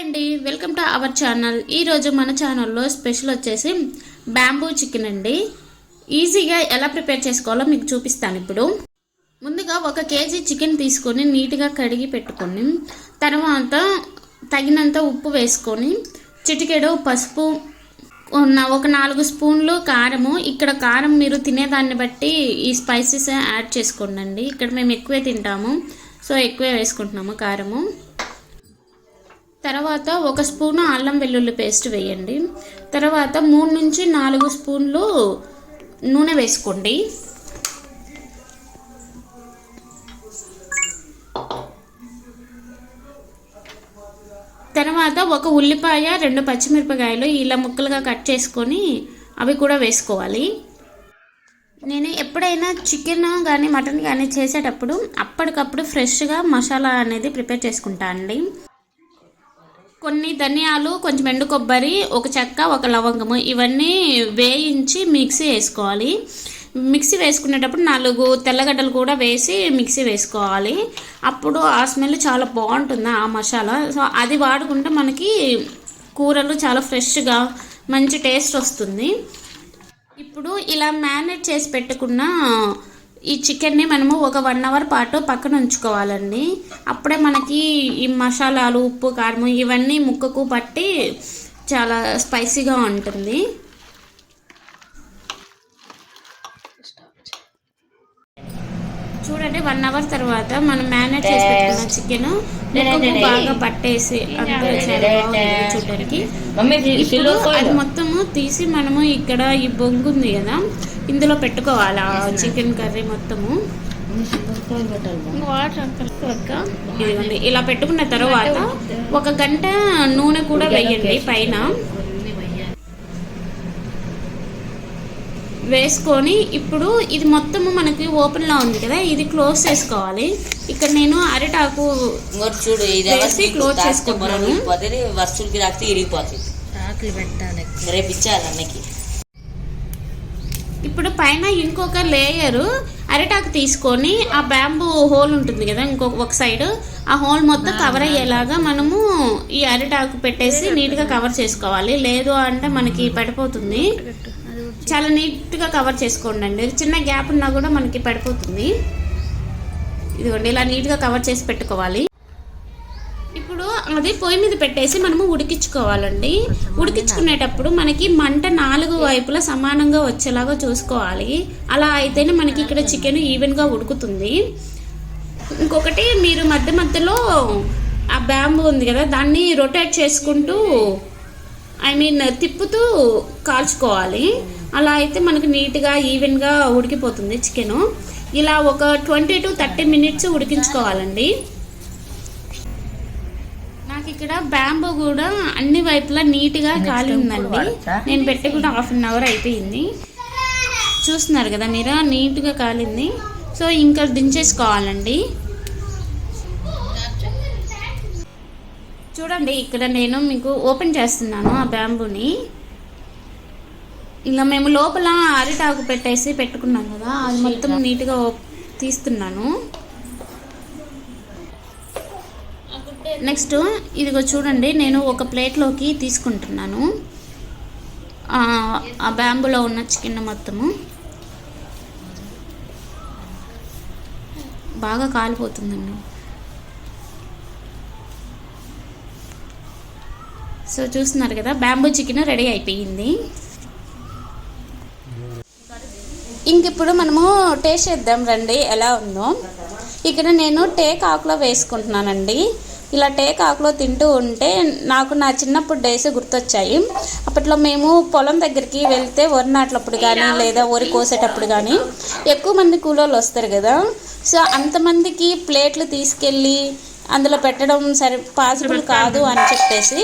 అండి. Welcome to our channel ఈరోజు మన ఛానల్లో స్పెషల్ వచ్చేసి బ్యాంబూ చికెన్ అండి. ఈజీగా ఎలా ప్రిపేర్ చేసుకోవాలో మీకు చూపిస్తాను ఇప్పుడు. ముందుగా ఒక కేజీ చికెన్ తీసుకొని నీట్గా కడిగి పెట్టుకొని తర్వాత తగినంత ఉప్పు వేసుకొని చిటికెడు పసుపు ఉన్న ఒక నాలుగు స్పూన్లు కారము. ఇక్కడ కారం మీరు తినేదాన్ని బట్టి ఈ స్పైసెస్ యాడ్ చేసుకోండి ఇక్కడ మేము ఎక్కువే తింటాము. సో ఎక్కువే వేసుకుంటున్నాము కారము. తర్వాత ఒక స్పూను అల్లం వెల్లుల్లి పేస్ట్ వేయండి. తర్వాత మూడు నుంచి నాలుగు స్పూన్లు నూనె వేసుకోండి. తర్వాత ఒక ఉల్లిపాయ రెండు పచ్చిమిరపకాయలు ఇలా ముక్కలుగా కట్ చేసుకొని అవి కూడా వేసుకోవాలి. నేను ఎప్పుడైనా చికెన్ కానీ మటన్ కానీ చేసేటప్పుడు అప్పటికప్పుడు ఫ్రెష్గా మసాలా అనేది ప్రిపేర్ చేసుకుంటా అండి. కొన్ని ధనియాలు కొంచెం ఎండు కొబ్బరి ఒక చెక్క ఒక లవంగము ఇవన్నీ వేయించి మిక్సీ వేసుకోవాలి. మిక్సీ వేసుకునేటప్పుడు నాలుగు తెల్లగడ్డలు కూడా వేసి మిక్సీ వేసుకోవాలి. అప్పుడు ఆ స్మెల్ చాలా బాగుంటుంది ఆ మసాలా. సో అది వాడుకుంటే మనకి కూరలు చాలా ఫ్రెష్గా మంచి టేస్ట్ వస్తుంది. ఇప్పుడు ఇలా మ్యారినేట్ చేసి పెట్టుకున్న ఈ చికెన్ని మనము ఒక వన్ అవర్ పాటు పక్కన ఉంచుకోవాలండి. అప్పుడే మనకి ఈ మసాలాలు ఉప్పు కారం ఇవన్నీ ముక్కకు పట్టి చాలా స్పైసీగా ఉంటుంది. చూడండి వన్ అవర్ తర్వాత మనం మ్యారినేట్ చేసి పెట్టుకున్న చికెన్ ముక్కకు బాగా పట్టేసి అంతా చాలా బాగుంది చూడడానికి. ఇప్పుడు అది మొత్తము తీసి మనము ఇక్కడ ఈ బొంగు ఉంది కదా ఇందులో పెట్టుకోవాలి చికెన్ కర్రీ మొత్తము? ఇదిగోండి ఇలా పెట్టుకున్న తర్వాత ఒక గంట నూనె కూడా వేయండి పైన. వేసుకొని ఇప్పుడు ఇది మొత్తము మనకి ఓపెన్లో ఉంది కదా ఇది క్లోజ్ చేసుకోవాలి. ఇక్కడ నేను అరిటాకు చూడు వేసి close చేసుకుంటున్నాను. వస్తువులకి తాకితే ఇరిగిపోతుంది. రేపు ఇచ్చేయాలి అన్నకి. ఇప్పుడు పైన ఇంకొక లేయరు అరిటాకు తీసుకొని ఆ బ్యాంబూ హోల్ ఉంటుంది కదా ఇంకొక ఒక సైడ్ ఆ హోల్ మొత్తం కవర్ అయ్యేలాగా మనము ఈ అరిటాకు పెట్టేసి నీట్గా కవర్ చేసుకోవాలి. లేదు అంటే మనకి పడిపోతుంది. చాలా నీట్గా కవర్ చేసుకోండి అండి చిన్న గ్యాప్ ఉన్నా కూడా మనకి పడిపోతుంది. ఇదిగోండి ఇలా నీట్గా కవర్ చేసి పెట్టుకోవాలి. అది పొయ్యి మీద పెట్టేసి మనము ఉడికించుకోవాలండి. ఉడికించుకునేటప్పుడు మనకి మంట నాలుగు వైపులా సమానంగా వచ్చేలాగా చూసుకోవాలి. అలా అయితేనే మనకి ఇక్కడ చికెన్ ఈవెన్గా ఉడుకుతుంది. ఇంకొకటి మీరు మధ్య మధ్యలో ఆ బ్యాంబు ఉంది కదా దాన్ని రొటేట్ చేసుకుంటూ ఐ మీన్ తిప్పుతూ కాల్చుకోవాలి. అలా అయితే మనకు నీట్గా ఈవెన్గా ఉడికిపోతుంది చికెను. ఇలా ఒక ట్వంటీ టు థర్టీ మినిట్స్ ఉడికించుకోవాలండి. ఇక్కడ బ్యాంబూ కూడా అన్ని వైపులా నీట్గా కాలిందండి. నేను పెట్టి కూడా హాఫ్ అన్ అవర్ అయిపోయింది. చూస్తున్నారు కదా మీరు నీట్గా కాలింది. సో ఇంకా దించేసుకోవాలండి. చూడండి ఇక్కడ నేను మీకు ఓపెన్ చేస్తున్నాను ఆ బ్యాంబూని. ఇలా మేము లోపల అరిటాకు పెట్టేసి పెట్టుకున్నాం కదా అది మొత్తం నీట్గా తీస్తున్నాను. నెక్స్ట్ ఇదిగో చూడండి నేను ఒక ప్లేట్లోకి తీసుకుంటున్నాను. ఆ బ్యాంబులో ఉన్న చికెన్ మొత్తము. బాగా కాలిపోతుందండి. సో చూస్తున్నారు కదా బ్యాంబూ చికెన్ రెడీ అయిపోయింది. ఇంక ఇప్పుడు మనము టేస్ట్ చేద్దాం రండి ఎలా ఉందో. ఇక్కడ నేను టేక్ ఆకులో వేసుకుంటున్నానండి. ఇలా టేక్ తింటూ ఉంటే నాకు నా చిన్నప్పుడు డేస్ గుర్తొచ్చాయి. అప్పట్లో మేము పొలం దగ్గరికి వెళ్తే వరి నాట్లప్పుడు కానీ లేదా వరి కోసేటప్పుడు కానీ ఎక్కువ మంది కూలోళ్ళు వస్తారు కదా. సో అంతమందికి ప్లేట్లు తీసుకెళ్ళి అందులో పెట్టడం సరి పాసిబుల్ కాదు అని చెప్పేసి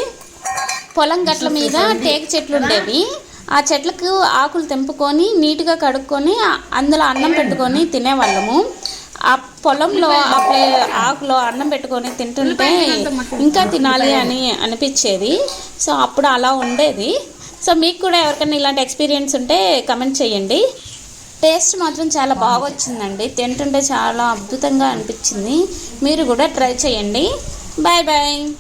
పొలం గట్ల మీద టేకు చెట్లు ఉండేవి. ఆ చెట్లకు ఆకులు తెంపుకొని నీట్గా కడుక్కొని అందులో అన్నం పెట్టుకొని తినేవాళ్ళము. ఆ పొలంలో ఆ ప్లే ఆకులో అన్నం పెట్టుకొని తింటుంటే ఇంకా తినాలి అని అనిపించేది. సో అప్పుడు అలా ఉండేది. సో మీకు కూడా ఎవరికైనా ఇలాంటి ఎక్స్పీరియన్స్ ఉంటే కమెంట్ చేయండి. టేస్ట్ మాత్రం చాలా బాగా వచ్చిందండి తింటుంటే చాలా అద్భుతంగా అనిపించింది. మీరు కూడా ట్రై చేయండి. Bye bye.